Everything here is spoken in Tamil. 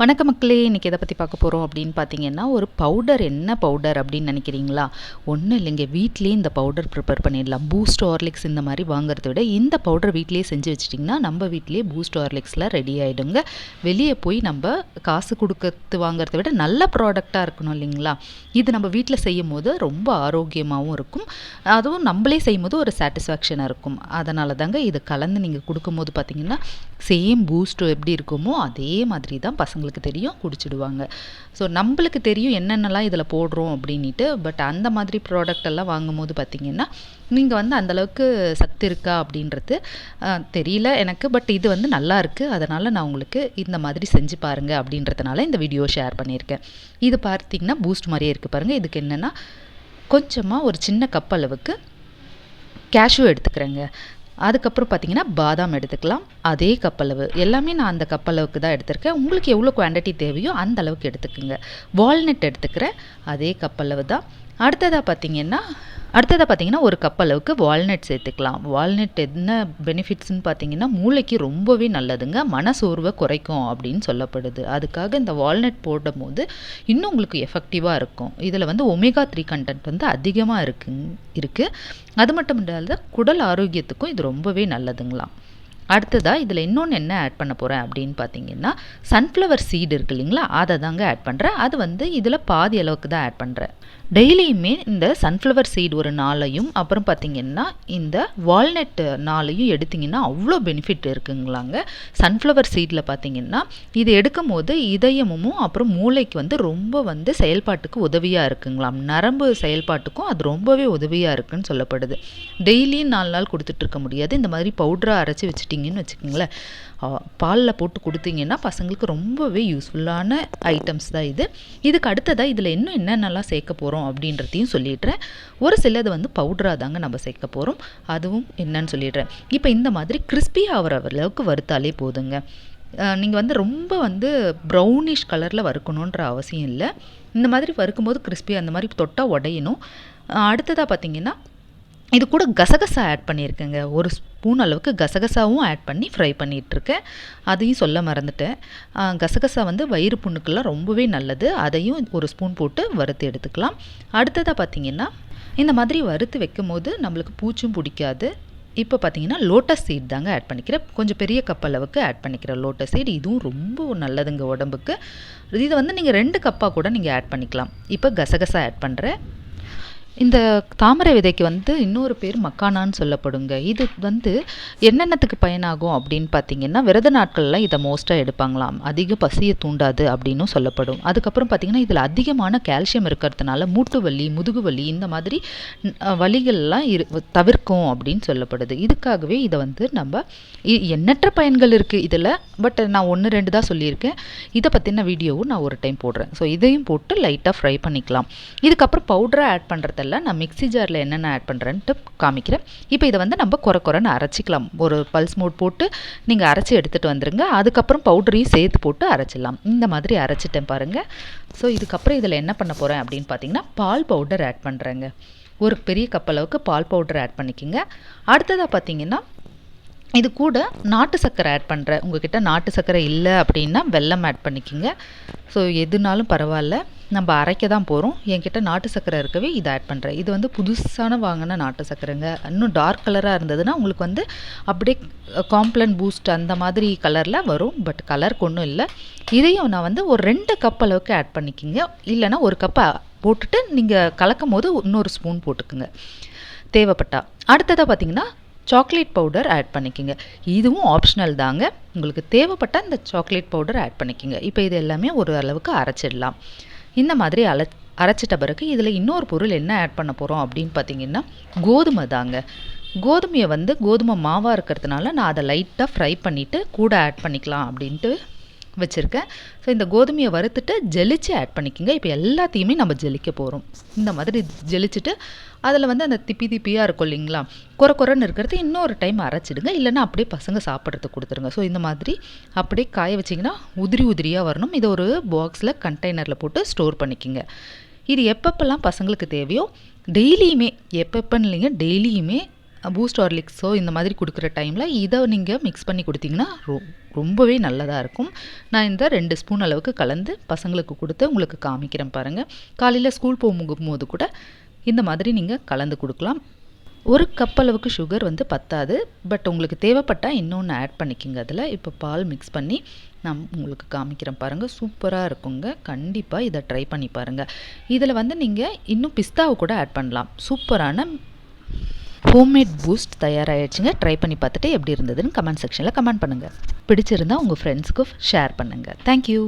வணக்க மக்களே இன்றைக்கி எதை பற்றி பார்க்க போகிறோம் அப்படின்னு பார்த்தீங்கன்னா ஒரு பவுடர் என்ன பவுடர் அப்படின்னு நினைக்கிறீங்களா? ஒன்றும் இல்லைங்க. வீட்லேயே இந்த பவுடர் ப்ரிப்பேர் பண்ணிடலாம். பூஸ்ட் ஹார்லிக்ஸ் இந்த மாதிரி வாங்குறத விட இந்த பவுடர் வீட்லேயே செஞ்சு வச்சிட்டிங்கன்னா நம்ம வீட்லேயே பூஸ்ட் ஹார்லிக்ஸில் ரெடி ஆகிடுங்க வெளியே போய் நம்ம காசு கொடுக்கறது வாங்குறத விட நல்ல ப்ராடக்டாக இருக்கணும் இல்லைங்களா? இது நம்ம வீட்டில் செய்யும் போது ரொம்ப ஆரோக்கியமாகவும் இருக்கும். அதுவும் நம்மளே செய்யும் போது ஒரு சாட்டிஸ்ஃபேக்ஷனாக இருக்கும். அதனால தாங்க இது கலந்து நீங்கள் கொடுக்கும்போது பார்த்தீங்கன்னா சேம் பூஸ்ட் எப்படி இருக்குமோ அதே மாதிரி தான் பசங்க அவங்களுக்கு தெரியும் குடிச்சிடுவாங்க. ஸோ நம்மளுக்கு தெரியும் என்னென்னலாம் இதில் போடுறோம் அப்படின்ட்டு பட் அந்த மாதிரி ப்ராடக்ட் எல்லாம் வாங்கும்போது பார்த்தீங்கன்னா நீங்கள் வந்து அந்தளவுக்கு சத்து இருக்கா அப்படின்றது தெரியல எனக்கு பட் இது வந்து நல்லா இருக்குது அதனால் நான் உங்களுக்கு இந்த மாதிரி செஞ்சு பாருங்கள் அப்படின்றதுனால இந்த வீடியோ ஷேர் பண்ணியிருக்கேன். இது பார்த்தீங்கன்னா பூஸ்ட் மாதிரியே இருக்குது பாருங்கள் இதுக்கு என்னென்னா கொஞ்சமாக ஒரு சின்ன கப் அளவுக்கு கேஷ்யூ எடுத்துக்கிறேங்க. அதுக்கப்புறம் பார்த்தீங்கன்னா பாதாம் எடுத்துக்கலாம். அதே கப்பளவு எல்லாமே நான் அந்த கப்பளவுக்கு தான் எடுத்திருக்கேன். உங்களுக்கு எவ்வளோ குவாண்டிட்டி தேவையோ அந்த அளவுக்கு எடுத்துக்கோங்க. வால்நட் எடுத்துக்கிறேன். அதே கப்பளவு தான். அடுத்ததாக பார்த்தீங்கன்னா அடுத்ததாக பார்த்தீங்கன்னா ஒரு கப் அளவுக்கு வால்நட் சேர்த்துக்கலாம். வால்நட் என்ன பெனிஃபிட்ஸ்னு பார்த்தீங்கன்னா மூளைக்கு ரொம்பவே நல்லதுங்க. மனசோர்வை குறைக்கும் அப்படின்னு சொல்லப்படுது. அதுக்காக இந்த வால்நட் போடும் போது இன்னும் உங்களுக்கு எஃபெக்டிவாக இருக்கும். இதில் வந்து ஒமேகா த்ரீ கண்டென்ட் வந்து அதிகமாக இருக்கு இருக்குது அது மட்டும் இல்லாத குடல் ஆரோக்கியத்துக்கும் இது ரொம்பவே நல்லதுங்களாம். அடுத்ததாக இதில் இன்னொன்று என்ன ஆட் பண்ண போகிறேன் அப்படின்னு பார்த்தீங்கன்னா சன்ஃப்ளவர் சீடு இருக்கு இல்லைங்களா? அதை தாங்க ஆட் பண்ணுறேன் அது வந்து இதில் பாதி அளவுக்கு தான் ஆட் பண்ணுறேன் டெய்லியுமே இந்த சன்ஃப்ளவர் சீடு ஒரு நாளையும் அப்புறம் பார்த்தீங்கன்னா இந்த வால்நட் நாளையும் எடுத்திங்கன்னா அவ்வளோ பெனிஃபிட் இருக்குங்களாங்க. சன்ஃப்ளவர் சீடில் பார்த்தீங்கன்னா இது எடுக்கும் போது இதயமும் அப்புறம் மூளைக்கு வந்து ரொம்ப வந்து செயல்பாட்டுக்கு உதவியாக இருக்குங்களாம். நரம்பு செயல்பாட்டுக்கும் அது ரொம்பவே உதவியாக இருக்குன்னு சொல்லப்படுது. டெய்லியும் நாலு நாள் கொடுத்துட்ருக்க முடியாது. இந்த மாதிரி பவுடரை அரைச்சி வச்சுட்டிங்கன்னு வச்சுக்கோங்களேன். பாலில் போட்டு கொடுத்தீங்கன்னா பசங்களுக்கு ரொம்பவே யூஸ்ஃபுல்லான ஐட்டம்ஸ் தான் இது. இதுக்கு அடுத்ததாக இதில் இன்னும் என்னென்னலாம் சேர்க்க போகிறோம் அப்படின்றதையும் சொல்லிடுறேன். ஒரு சிலது வந்து பவுடராக தாங்க நம்ம சேர்க்க போகிறோம் அதுவும் என்னன்னு சொல்லிடுறேன். இப்போ இந்த மாதிரி கிறிஸ்பி ஆகிற அளவுக்கு வறுத்தாலே போதுங்க. நீங்கள் வந்து ரொம்ப வந்து ப்ரௌனிஷ் கலரில் வறுக்கணுன்ற அவசியம் இல்லை. இந்த மாதிரி வறுக்கும்போது கிறிஸ்பி அந்த மாதிரி தொட்டால் உடையணும். அடுத்ததாக பார்த்தீங்கன்னா இது கூட கசகசா ஆட் பண்ணியிருக்கேங்க. ஒரு ஸ்பூன் அளவுக்கு கசகசாவும் ஆட் பண்ணி ஃப்ரை பண்ணிகிட்ருக்கேன் அதையும் சொல்ல மறந்துட்டேன். கசகசா வந்து வயிறு புண்ணுக்கெல்லாம் ரொம்பவே நல்லது. அதையும் ஒரு ஸ்பூன் போட்டு வறுத்து எடுத்துக்கலாம். அடுத்ததாக பார்த்தீங்கன்னா இந்த மாதிரி வறுத்து வைக்கும் போது நம்மளுக்கு பூச்சும் பிடிக்காது. இப்போ பார்த்தீங்கன்னா லோட்டஸ் சீட் தாங்க ஆட் பண்ணிக்கிறேன். கொஞ்சம் பெரிய கப் அளவுக்கு ஆட் பண்ணிக்கிறேன் லோட்டஸ் சீட் இதுவும் ரொம்ப நல்லதுங்க உடம்புக்கு. இதை வந்து நீங்கள் ரெண்டு கப்பாக கூட நீங்கள் ஆட் பண்ணிக்கலாம். இப்போ கசகசா ஆட் பண்ணுறேன் இந்த தாமரை விதைக்கு வந்து இன்னொரு பேர் மக்கானான்னு சொல்லப்படுங்க. இது வந்து என்னென்னத்துக்கு பயனாகும் அப்படின்னு பார்த்தீங்கன்னா விரத நாட்கள்லாம் இதை மோஸ்ட்டாக எடுப்பாங்களாம். அதிக பசியை தூண்டாது அப்படின்னும் சொல்லப்படும். அதுக்கப்புறம் பார்த்தீங்கன்னா இதில் அதிகமான கால்சியம் இருக்கிறதுனால மூட்டு வலி முதுகு வலி இந்த மாதிரி வலிகள்லாம் இரு தவிர்க்கும் அப்படின்னு சொல்லப்படுது. இதுக்காகவே இதை வந்து நம்ம இ- எண்ணற்ற பயன்கள் இருக்குது இதில். பட் நான் ஒன்று ரெண்டு தான் சொல்லியிருக்கேன். இதை பற்றின வீடியோவும் நான் ஒரு டைம் போடுறேன். ஸோ இதையும் போட்டு லைட்டாக ஃப்ரை பண்ணிக்கலாம். இதுக்கப்புறம் பவுடரை ஆட் பண்ணுறதெல்லாம் நான் மிக்ஸி ஜாரில் என்னென்ன ஆட் பண்ணுறேன்ட்டு காமிக்கிறேன். இப்போ இதை வந்து நம்ம குறை குறைன்னு அரைச்சிக்கலாம். ஒரு பல்ஸ் மூட் போட்டு நீங்கள் அரைச்சி எடுத்துகிட்டு வந்துருங்க. அதுக்கப்புறம் பவுடரையும் சேர்த்து போட்டு அரைச்சிடலாம். இந்த மாதிரி அரைச்சிட்டேன் பாருங்கள் ஸோ இதுக்கப்புறம் இதில் என்ன பண்ண போகிறேன் அப்படின்னு பார்த்தீங்கன்னா பால் பவுடர் ஆட் பண்ணுறேங்க ஒரு பெரிய கப் அளவுக்கு பால் பவுடர் ஆட் பண்ணிக்கோங்க. அடுத்ததாக பார்த்தீங்கன்னா இது கூட நாட்டு சர்க்கரை ஆட் பண்ணுறேன் உங்ககிட்ட நாட்டு சர்க்கரை இல்லை அப்படின்னா வெல்லம் ஆட் பண்ணிக்கோங்க. ஸோ எதுனாலும் பரவாயில்ல நம்ம அரைக்க தான் போகிறோம் என்கிட்ட நாட்டு சர்க்கரை இருக்கவே இதை ஆட் பண்ணுறேன் இது வந்து புதுசான வாங்கின நாட்டு சர்க்கரைங்க. இன்னும் டார்க் கலராக இருந்ததுன்னா உங்களுக்கு வந்து அப்படியே காம்ப்ளன் பூஸ்ட் அந்த மாதிரி கலரில் வரும். பட் கலருக்கு ஒன்றும் இல்லை. இதையும் நான் வந்து ஒரு ரெண்டு கப் அளவுக்கு ஆட் பண்ணிக்கிங்க. இல்லைன்னா ஒரு கப்பை போட்டுட்டு நீங்கள் கலக்கும் போது இன்னொரு ஸ்பூன் போட்டுக்குங்க. தேவைப்பட்டா. அடுத்ததாக பார்த்தீங்கன்னா சாக்லேட் பவுடர் ஆட் பண்ணிக்கிங்க. இதுவும் ஆப்ஷனல் தாங்க. உங்களுக்கு தேவைப்பட்ட இந்த சாக்லேட் பவுடர் ஆட் பண்ணிக்கிங்க. இப்போ இது எல்லாமே ஒரு அளவுக்கு அரைச்சிடலாம். இந்த மாதிரி அல அரைச்சிட்ட பிறகு இதில் இன்னொரு பொருள் என்ன ஆட் பண்ண போகிறோம் அப்படின்னு பார்த்தீங்கன்னா கோதுமை தாங்க. கோதுமையை வந்து கோதுமை மாவாக இருக்கிறதுனால நான் அதை லைட்டாக ஃப்ரை பண்ணிவிட்டு கூட ஆட் பண்ணிக்கலாம் அப்படின்ட்டு வச்சுருக்கேன். ஸோ இந்த கோதுமையை வறுத்துட்டு ஜெலிச்சு ஆட் பண்ணிக்கோங்க. இப்போ எல்லாத்தையுமே நம்ம ஜெலிக்க போகிறோம் இந்த மாதிரி ஜெலிச்சுட்டு அதில் வந்து அந்த திப்பி திப்பியாக இருக்கும் இல்லைங்களா? குறை குறைன்னு இருக்கிறது இன்னொரு டைம் அரைச்சிடுங்க. இல்லைன்னா அப்படியே பசங்க சாப்பிட்றதுக்கு கொடுத்துருங்க. ஸோ இந்த மாதிரி அப்படியே காய வச்சிங்கன்னா உதிரி உதிரியாக வரணும். இதை ஒரு பாக்ஸில் கண்டெய்னரில் போட்டு ஸ்டோர் பண்ணிக்கோங்க. இது எப்பப்பெல்லாம் பசங்களுக்கு தேவையோ டெய்லியுமே எப்பப்பன்னு இல்லைங்க டெய்லியுமே பூஸ்ட் ஹார்லிக்ஸோ இந்த மாதிரி கொடுக்குற டைமில் இதை நீங்கள் மிக்ஸ் பண்ணி கொடுத்தீங்கன்னா ரொ ரொம்பவே நல்லதாக இருக்கும். நான் இந்த ரெண்டு ஸ்பூன் அளவுக்கு கலந்து பசங்களுக்கு கொடுத்து உங்களுக்கு காமிக்கிறேன் பாருங்கள் காலையில் ஸ்கூல் போகும்போது கூட இந்த மாதிரி நீங்கள் கலந்து கொடுக்கலாம். ஒரு கப் அளவுக்கு சுகர் வந்து பத்தாது. பட் உங்களுக்கு தேவைப்பட்டால் இன்னொன்று ஆட் பண்ணிக்கோங்க. அதில் இப்போ பால் மிக்ஸ் பண்ணி நான் உங்களுக்கு காமிக்கிறேன் பாருங்கள் சூப்பராக இருக்குங்க. கண்டிப்பாக இதை ட்ரை பண்ணி பாருங்கள் இதில் வந்து நீங்கள் இன்னும் பிஸ்தாவை கூட ஆட் பண்ணலாம். சூப்பரான ஹோம்மேட் பூஸ்ட் தயாராகிடுச்சுங்க ட்ரை பண்ணி பார்த்துட்டு எப்படி இருந்ததுன்னு கமெண்ட் செக்ஷனில் கமெண்ட் பண்ணுங்கள் பிடிச்சிருந்தா உங்கள் ஃப்ரெண்ட்ஸுக்கு ஷேர் பண்ணுங்கள் தேங்க்யூ